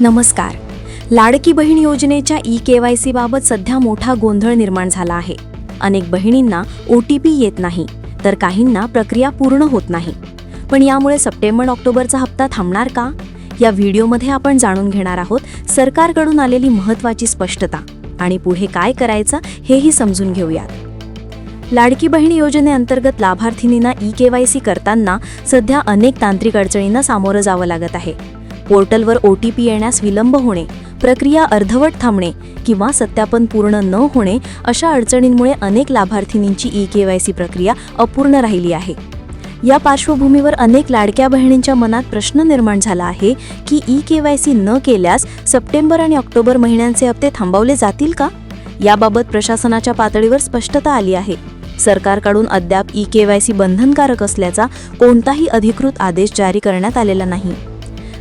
नमस्कार. लाडकी बहीण योजनेच्या E K Y C बाबत सध्या मोठा गोंधळ निर्माण झाला आहे. अनेक बहिणींना ओ टी पी येत नाही तर काहींना प्रक्रिया पूर्ण होत नाही. पण यामुळे सप्टेंबर ऑक्टोबरचा हप्ता थांबणार का? या व्हिडिओमध्ये आपण जाणून घेणार आहोत सरकारकडून आलेली महत्त्वाची स्पष्टता आणि पुढे काय करायचं हेही समजून घेऊयात. लाडकी बहीण योजनेअंतर्गत लाभार्थींना ई के वाय सी करताना सध्या अनेक तांत्रिक अडचणींना सामोरं जावं लागत आहे. पोर्टलवर ओ टी पी येण्यास विलंब होणे प्रक्रिया अर्धवट थांबणे किंवा सत्यापन पूर्ण न होणे अशा अडचणींमुळे अनेक लाभार्थिनींची ई के वाय सी प्रक्रिया अपूर्ण राहिली आहे. या पार्श्वभूमीवर अनेक लाडक्या बहिणींच्या मनात प्रश्न निर्माण झाला आहे की ई के वाय सी न केल्यास सप्टेंबर आणि ऑक्टोबर महिन्यांचे हप्ते थांबवले जातील का? याबाबत प्रशासनाच्या पातळीवर स्पष्टता आली आहे. सरकारकडून अद्याप ई के वाय सी बंधनकारक असल्याचा कोणताही अधिकृत आदेश जारी करण्यात आलेला नाही.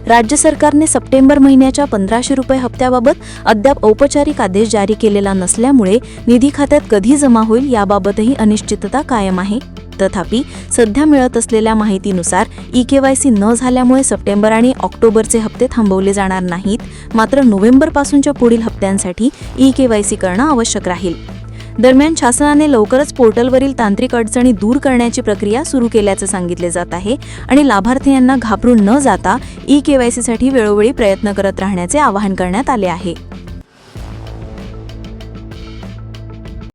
राज्य सरकारने सप्टेंबर महिन्याच्या पंधराशे रुपये हप्त्याबाबत अद्याप औपचारिक आदेश जारी केलेला नसल्यामुळे निधी खात्यात कधी जमा होईल याबाबतही अनिश्चितता कायम आहे. तथापि सध्या मिळत असलेल्या माहितीनुसार ई के वाय सी न झाल्यामुळे सप्टेंबर आणि ऑक्टोबरचे हप्ते थांबवले जाणार नाहीत. मात्र नोव्हेंबरपासूनच्या पुढील हप्त्यांसाठी ई के वाय सी करणं आवश्यक राहील. दरम्यान शासनाने लवकरच पोर्टलवरील तांत्रिक अडचणी दूर करण्याची प्रक्रिया सुरू केल्याचं सांगितले जात आहे आणि लाभार्थी यांना घाबरून न जाता ई के वाय सीसाठी वेळोवेळी प्रयत्न करत राहण्याचे आवाहन करण्यात आले आहे.